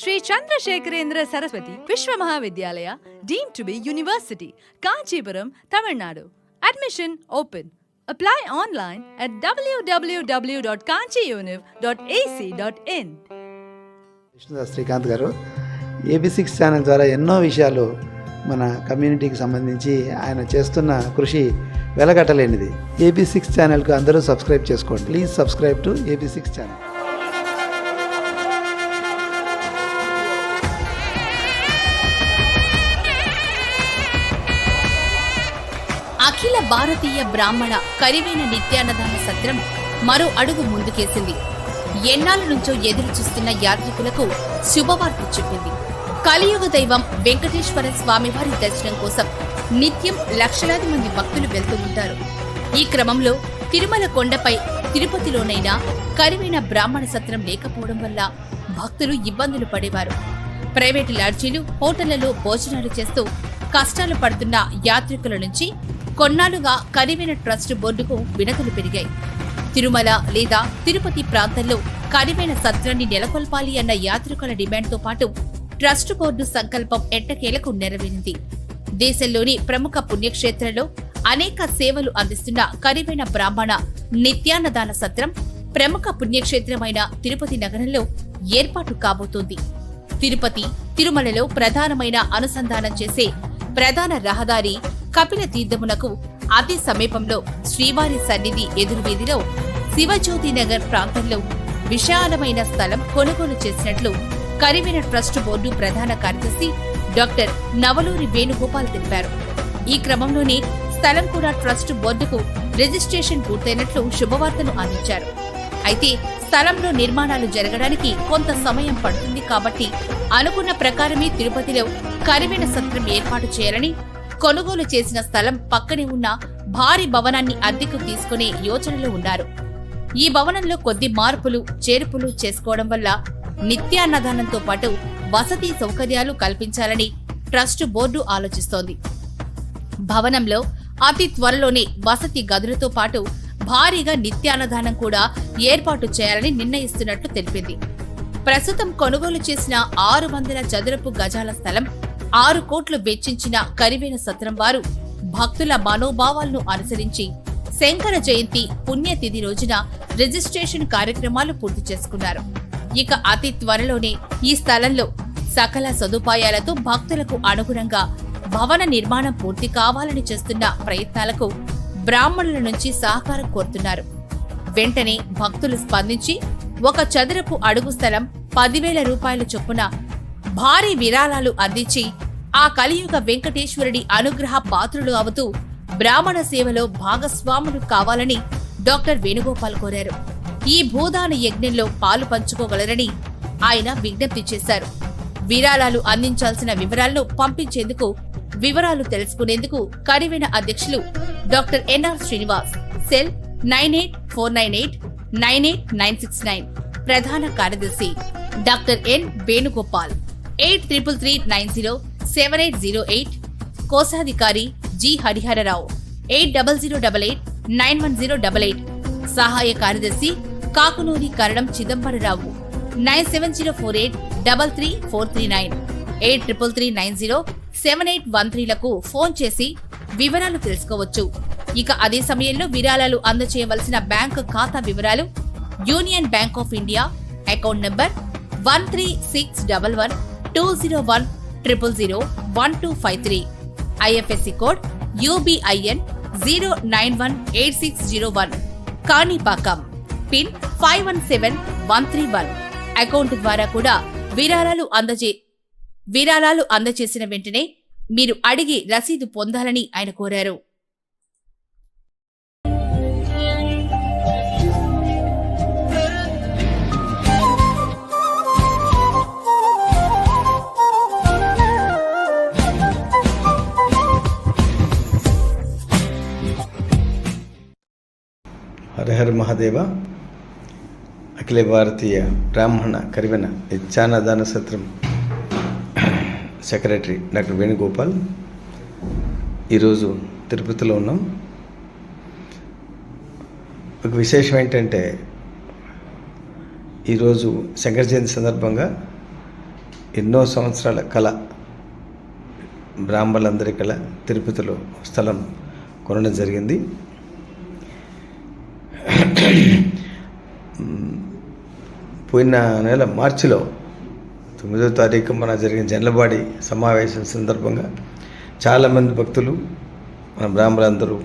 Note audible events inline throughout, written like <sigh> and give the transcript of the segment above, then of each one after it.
Sri Chandrasekharendra Saraswathi Viswa Mahavidyalaya deemed to be university Kanchipuram Tamil Nadu. Admission open apply online at WWW dot Kanchi univ dot AC dot in Srikanth garu AB six channel ద్వారా ఎన్నో విషయాలు మన కమ్యూనిటీకి సంబంధించి ఆయన చేస్తున్న కృషి వెలగట్టలేనిది. AB six ఛానల్కు అందరూ సబ్స్క్రైబ్ చేసుకోండి. Please subscribe to AB six channel. భారతీయ బ్రాహ్మణ కరివేన నిత్యాన్నదాన సత్రం మరో అడుగు ముందుకేసింది. ఎన్నాళ్ళ నుంచో ఎదురు చూస్తున్న యాత్రికులకు శుభవార్త చెప్పింది. కలియుగ దైవం వెంకటేశ్వర స్వామివారి దర్శనం కోసం నిత్యం లక్షలాది మంది భక్తులు వెళ్తూ ఉంటారు. ఈ క్రమంలో తిరుమల కొండపై తిరుపతిలోనైనా కరివైన బ్రాహ్మణ సత్రం లేకపోవడం వల్ల భక్తులు ఇబ్బందులు పడేవారు. ప్రైవేటు లాడ్జీలు హోటళ్ళలో భోజనాలు చేస్తూ కష్టాలు పడుతున్న యాత్రికుల నుంచి కొన్నాళ్ళుగా కరివైన ట్రస్ట్ బోర్డుకు వినతులు పెరిగాయి. తిరుమల లేదా తిరుపతి ప్రాంతంలో కరివైన సత్రాన్ని నెలకొల్పాలి అన్న యాత్రికుల డిమాండ్తో పాటు ట్రస్ట్ బోర్డు సంకల్పం ఎట్టకేలకు నెరవేరింది. దేశంలోని ప్రముఖ పుణ్యక్షేత్రంలో అనేక సేవలు అందిస్తున్న కరివైన బ్రాహ్మణ నిత్యాన్నదాన సత్రం ప్రముఖ పుణ్యక్షేత్రమైన తిరుపతి నగరంలో ఏర్పాటు కాబోతోంది. తిరుపతి తిరుమలలో ప్రధానమైన అనుసంధానం చేసే ప్రధాన రహదారి కపిల తీర్థమునకు అతి సమీపంలో శ్రీవారి సన్నిధి ఎదురువీధిలో శివజ్యోతి నగర్ ప్రాంతంలో విశాలమైన స్థలం కొనుగోలు చేసినట్లు కరివెన ట్రస్ట్ బోర్డు ప్రధాన కార్యదర్శి డాక్టర్ నవలూరి వేణుగోపాల్ తెలిపారు. ఈ క్రమంలోనే స్థలం కూడా ట్రస్ట్ బోర్డుకు రిజిస్ట్రేషన్ పూర్తయినట్లు శుభవార్తను అందించారు. అయితే స్థలంలో నిర్మాణాలు జరగడానికి కొంత సమయం పడుతుంది కాబట్టి అనుకున్న ప్రకారమే తిరుపతిలో కరివెన సత్రం ఏర్పాటు చేయాలని కొనుగోలు చేసిన స్థలం పక్కనే ఉన్న భారీ భవనాన్ని అద్దెకు తీసుకునే యోచనలో ఉన్నారు. ఈ భవనంలో కొద్ది మార్పులు చేర్పులు చేసుకోవడం వల్ల నిత్యాన్నదానంతో పాటు వసతి సౌకర్యాలు కల్పించాలని ట్రస్ట్ బోర్డు ఆలోచిస్తోంది. భవనంలో అతి త్వరలోనే వసతి గదులతో పాటు భారీగా నిత్యాన్నదానం కూడా ఏర్పాటు చేయాలని నిర్ణయిస్తున్నట్లు తెలిపింది. ప్రస్తుతం కొనుగోలు చేసిన ఆరు వందల చదరపు గజాల స్థలం ఆరు కోట్లు వెచ్చించిన కరివేన సత్రం వారు భక్తుల మనోభావాలను అనుసరించి శంకర జయంతి పుణ్యతిథి రోజున రిజిస్ట్రేషన్ కార్యక్రమాలు పూర్తి చేసుకున్నారు. ఇక అతి త్వరలోనే ఈ స్థలంలో సకల సదుపాయాలతో భక్తులకు అనుగుణంగా భవన నిర్మాణం పూర్తి కావాలని చేస్తున్న ప్రయత్నాలకు బ్రాహ్మణుల నుంచి సహకారం కోరుతున్నారు. వెంటనే భక్తులు స్పందించి ఒక చదరపు అడుగు స్థలం పదివేల రూపాయల చొప్పున భారీ విరాళాలు అందించి ఆ కలియుగ వెంకటేశ్వరుడి అనుగ్రహ పాత్రులు అవుతూ బ్రాహ్మణ సేవలో భాగస్వాములు కావాలని డాక్టర్ వేణుగోపాల్ కోరారు. ఈ భూదాన యజ్ఞంలో పాలు పంచుకోగలరని ఆయన విజ్ఞప్తి చేశారు. విరాళాలు అందించాల్సిన వివరాలను పంపించేందుకు వివరాలు తెలుసుకునేందుకు కరివెన అధ్యక్షులు doctor NR Srinivas cell nine eight four nine eight nine eight nine six nine ప్రధాన కార్యదర్శి doctor N Venugopal. Eight triple three nine zero seven eight zero eight. కోశాధికారి G Harihararao. Eight double zero double eight nine one zero double eight. సహాయ కార్యదర్శి Kakunuri Karanam Chidambararao. Nine seven zero four eight double three four three nine. Eight triple three nine zero seven eight one త్రీలకు phone చేసి వివరాలు తెలుసుకోవచ్చు. ఇక అదే సమయంలో విరాళాలు అందచేయవలసిన bank ఖాతా వివరాలు union bank of India account number one three six double one two zero one triple zero one two five three IFSC code UBIN zero nine one eight six zero one Kanipakam pin five one seven one three one account ద్వారా కూడా విరాళాలు అందజే విరాళాలు అందజేసిన వెంటనే మీరు అడిగి రసీదు పొందాలని ఆయన కోరారు. హరహర మహాదేవ అఖిల భారతీయ బ్రాహ్మణ కరివెన నిత్యాన్నదాన సత్రం సెక్రటరీ డాక్టర్ వేణుగోపాల్ ఈరోజు తిరుపతిలో ఉన్నాం. ఒక విశేషం ఏంటంటే ఈరోజు శంకర జయంతి సందర్భంగా ఎన్నో సంవత్సరాల కళ బ్రాహ్మణులందరి కళ తిరుపతిలో స్థలం కొనడం జరిగింది. పోయిన నెల మార్చిలో తొమ్మిదో తారీఖు మన జరిగిన జనలబాడి సమావేశం సందర్భంగా చాలామంది భక్తులు మన బ్రాహ్మణులందరూ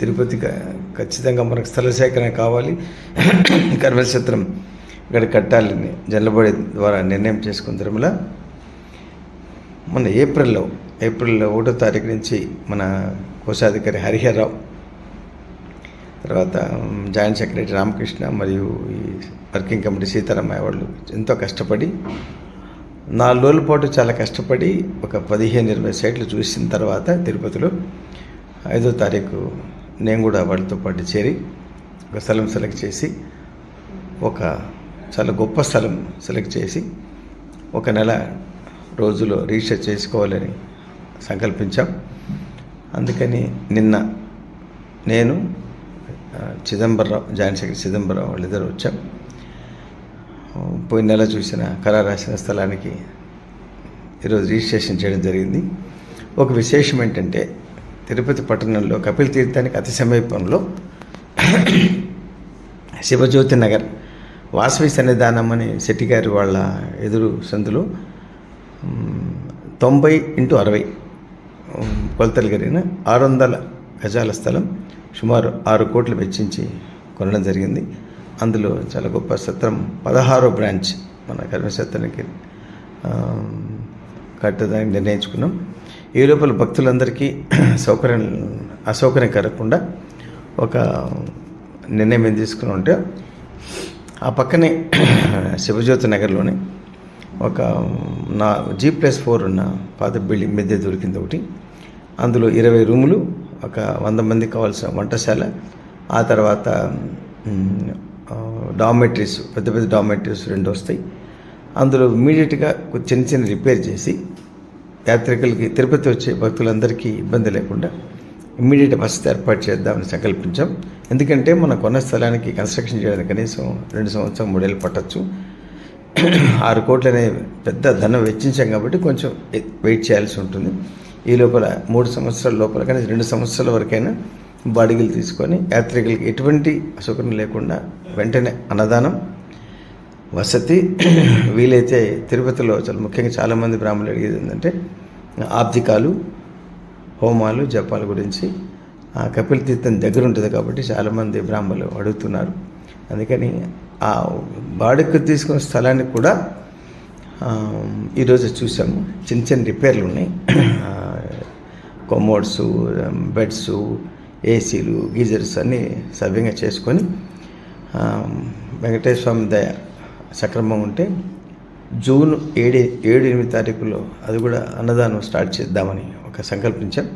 తిరుపతి ఖచ్చితంగా మనకు స్థల సేకరణ కావాలి. <coughs> కర్మక్షేత్రం ఇక్కడ కట్టాలని జల్లబడి ద్వారా నిర్ణయం చేసుకున్న తిరుమల మన ఏప్రిల్లో ఏప్రిల్ ఒకటో తారీఖు నుంచి మన కోశాధికారి హరిహరరావు తర్వాత జాయింట్ సెక్రటరీ రామకృష్ణ మరియు ఈ వర్కింగ్ కమిటీ సీతారామయ్య వాళ్ళు ఎంతో కష్టపడి నాలుగు రోజుల పాటు చాలా కష్టపడి ఒక పదిహేను ఇరవై సైట్లు చూసిన తర్వాత తిరుపతిలో ఐదో తారీఖు నేను కూడా వాళ్ళతో పాటు చేరి ఒక స్థలం సెలెక్ట్ చేసి ఒక చాలా గొప్ప స్థలం సెలెక్ట్ చేసి ఒక నెల రోజులో రిజిస్టర్ చేసుకోవాలని సంకల్పించాం. అందుకని నిన్న నేను చిదంబరరావు జాయింట్ సెక్రటరీ చిదంబరరావు వాళ్ళిద్దరు వచ్చాం. పోయిన నెల చూసిన కళా రాసిన స్థలానికి ఈరోజు రిజిస్ట్రేషన్ చేయడం జరిగింది. ఒక విశేషం ఏంటంటే తిరుపతి పట్టణంలో కపిల్ తీర్థానికి అతి సమీపంలో శివజ్యోతి నగర్ వాసవి సన్నిధానం అనే శెట్టి గారి వాళ్ళ ఎదురు సందులో తొంభై ఇంటూ అరవై కొలతలు కలిగిన ఆరు వందల గజాల స్థలం సుమారు ఆరు కోట్లు వెచ్చించి కొనడం జరిగింది. అందులో చాలా గొప్ప సత్రం పదహారో బ్రాంచ్ మన కర్మసత్రానికి కట్టడానికి నిర్ణయించుకున్నాం. ఈ లోపల భక్తులందరికీ <clears throat> సౌకర్యం అసౌకర్యం కలగకుండా ఒక నిర్ణయం ఏం తీసుకుని ఉంటే ఆ పక్కనే <clears throat> శివజ్యోతి నగర్లోనే ఒక నా జీ ప్లస్ ఫోర్ ఉన్న పాత బిల్డింగ్ మీద దొరికింది ఒకటి. అందులో ఇరవై రూములు ఒక వంద మందికి కావాల్సిన వంటశాల. ఆ తర్వాత డామెట్రీస్ పెద్ద పెద్ద డామెట్రీస్ రెండు వస్తాయి. అందులో ఇమీడియట్గా చిన్న చిన్న రిపేర్ చేసి యాత్రికులకి తిరుపతి వచ్చే భక్తులందరికీ ఇబ్బంది లేకుండా ఇమ్మీడియట్ వసతి ఏర్పాటు చేద్దామని సంకల్పించాం. ఎందుకంటే మన కొన్న స్థలానికి కన్స్ట్రక్షన్ చేయడానికి కనీసం రెండు సంవత్సరం మూడేళ్ళు పట్టచ్చు. <clears throat> ఆరు కోట్లు అనే పెద్ద ధనం వెచ్చించాం కాబట్టి కొంచెం వెయిట్ చేయాల్సి ఉంటుంది. ఈ లోపల మూడు సంవత్సరాల లోపల కానీ రెండు సంవత్సరాల వరకైనా బాడిగలు తీసుకొని యాత్రికులకి ఎటువంటి అసౌకర్యం లేకుండా వెంటనే అన్నదానం వసతి వీలైతే తిరుపతిలో చాలా ముఖ్యంగా చాలామంది బ్రాహ్మణులు అడిగేది ఏంటంటే ఆబ్దికాలు హోమాలు జపాల గురించి. ఆ కపిల్ తీర్థం దగ్గర ఉంటుంది కాబట్టి చాలామంది బ్రాహ్మణులు అడుగుతున్నారు. అందుకని ఆ బాడుకు తీసుకున్న స్థలానికి కూడా ఈరోజు చూసాము చిన్న చిన్న రిపేర్లు ఉన్నాయి. కొమోడ్స్ um, బెడ్స్ ఏసీలు గీజర్స్ అన్నీ సవ్యంగా చేసుకొని um, వెంకటేశ్వర స్వామి దయ సక్రమం ఉంటే జూన్ ఏడు ఏడు ఎనిమిది తారీఖులో అది కూడా అన్నదానం స్టార్ట్ చేద్దామని ఒక సంకల్పించాం.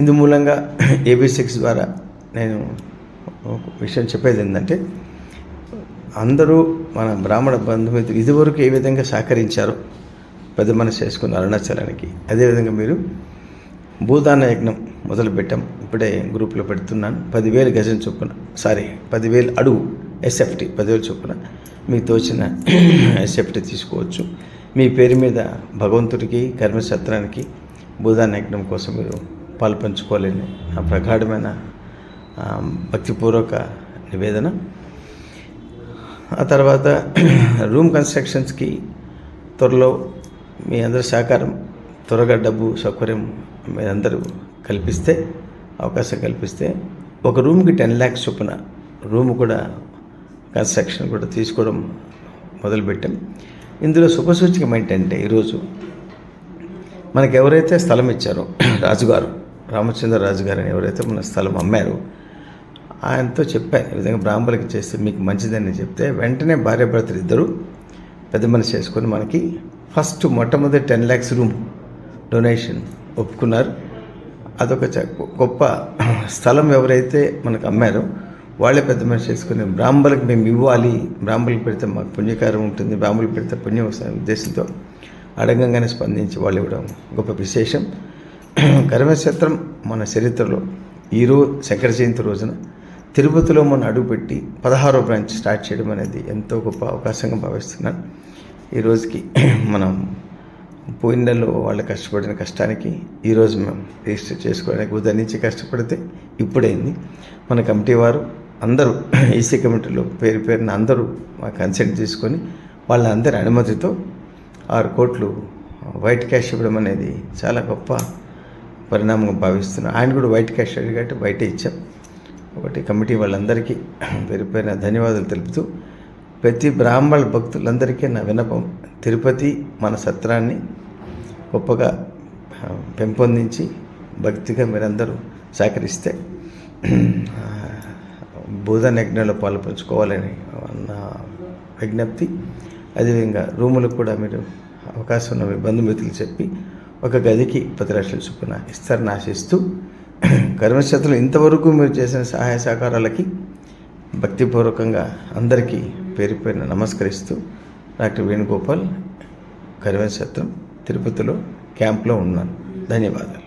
ఇందు మూలంగా ఏబీ సిక్స్ ద్వారా నేను ఒక విషయం చెప్పేది ఏంటంటే అందరూ మన బ్రాహ్మణ బంధుమిత్రులు ఇదివరకు ఏ విధంగా సహకరించారో పెద్ద మనసు చేసుకున్న అరుణాచలానికి అదేవిధంగా మీరు భూదాన యజ్ఞం మొదలుపెట్టాం. ఇప్పుడే గ్రూప్లో పెడుతున్నాను. పదివేలు గజం చొప్పున సారీ పదివేలు అడుగు ఎస్ఎఫ్టీ పదివేలు చొప్పున మీకు తోచిన <clears throat> ఎస్ఎఫ్టీ తీసుకోవచ్చు. మీ పేరు మీద భగవంతుడికి కర్మసత్రానికి భూదాన యజ్ఞం కోసం మీరు పాల్పంచుకోవాలని నా ప్రగాఢమైన భక్తిపూర్వక నివేదన. ఆ తర్వాత <clears throat> రూమ్ కన్స్ట్రక్షన్స్కి త్వరలో మీ అందరి సహకారం త్వరగా డబ్బు సౌకర్యం మీరందరూ కల్పిస్తే అవకాశం కల్పిస్తే ఒక రూమ్కి టెన్ ల్యాక్స్ చొప్పున రూమ్ కూడా కన్స్ట్రక్షన్ కూడా తీసుకోవడం మొదలుపెట్టాం. ఇందులో శుభసూచకం ఏంటంటే ఈరోజు మనకెవరైతే స్థలం ఇచ్చారో <clears throat> రాజుగారు రామచంద్ర రాజు గారు అని ఎవరైతే మన స్థలం అమ్మారో ఆయనతో చెప్పాను ఈ విధంగా బ్రాహ్మణులకి చేస్తే మీకు మంచిదని చెప్తే వెంటనే భార్య భర్తలు ఇద్దరు పెద్ద మనసు చేసుకొని మనకి ఫస్ట్ మొట్టమొదటి టెన్ ల్యాక్స్ రూమ్ డొనేషన్ ఒప్పుకున్నారు. అదొక చ- గొప్ప స్థలం ఎవరైతే మనకు అమ్మారో వాళ్ళే పెద్ద మనిషి చేసుకుని బ్రాహ్మణులకు మేము ఇవ్వాలి బ్రాహ్మణులకు పెడితే మాకు పుణ్యకారం ఉంటుంది బ్రాహ్మణులకు పెడితే పుణ్యం వస్తుంది ఉద్దేశంతో అడగంగానే స్పందించి వాళ్ళు ఇవ్వడం గొప్ప విశేషం. <clears throat> కర్మక్షేత్రం మన చరిత్రలో ఈరోజు శంకర జయంతి రోజున తిరుపతిలో మనం అడుగుపెట్టి పదహారో బ్రాంచ్ స్టార్ట్ చేయడం అనేది ఎంతో గొప్ప అవకాశంగా భావిస్తున్నాను. ఈ రోజుకి మనం పోయిన నెలలో వాళ్ళు కష్టపడిన కష్టానికి ఈరోజు మేము రిజిస్టర్ చేసుకోవడానికి ఉదయం నుంచి కష్టపడితే ఇప్పుడైంది మన కమిటీ వారు అందరూ ఈసీ కమిటీలో పేరు పేరున అందరూ మా కన్సెంట్ తీసుకొని వాళ్ళందరి అనుమతితో ఆరు కోట్లు వైట్ క్యాష్ ఇవ్వడం అనేది చాలా గొప్ప పరిణామంగా భావిస్తున్నాను ఆయన కూడా వైట్ క్యాష్ అడిగట్టు బయట ఇచ్చాం. ఒకటి కమిటీ వాళ్ళందరికీ పేరుపైన ధన్యవాదాలు తెలుపుతూ ప్రతి బ్రాహ్మణ భక్తులందరికీ నా విన్నపం తిరుపతి మన సత్రాన్ని గొప్పగా పెంపొందించి భక్తిగా మీరందరూ సహకరిస్తే ఆ, బోధన పాల్పంచుకోవాలని నా విజ్ఞప్తి. అదేవిధంగా రూములకు కూడా మీరు అవకాశం ఉన్న మీ బంధుమిత్రులు చెప్పి ఒక గదికి పది లక్షల చొప్పున ఇస్తారని ఆశిస్తూ కర్మక్షేత్రంలో ఇంతవరకు మీరు చేసిన సహాయ సహకారాలకి భక్తిపూర్వకంగా అందరికీ పేరు పేరున నమస్కరిస్తూ డాక్టర్ వేణుగోపాల్ కర్మశత్రం తిరుపతిలో క్యాంప్లో ఉన్నాను. ధన్యవాదాలు.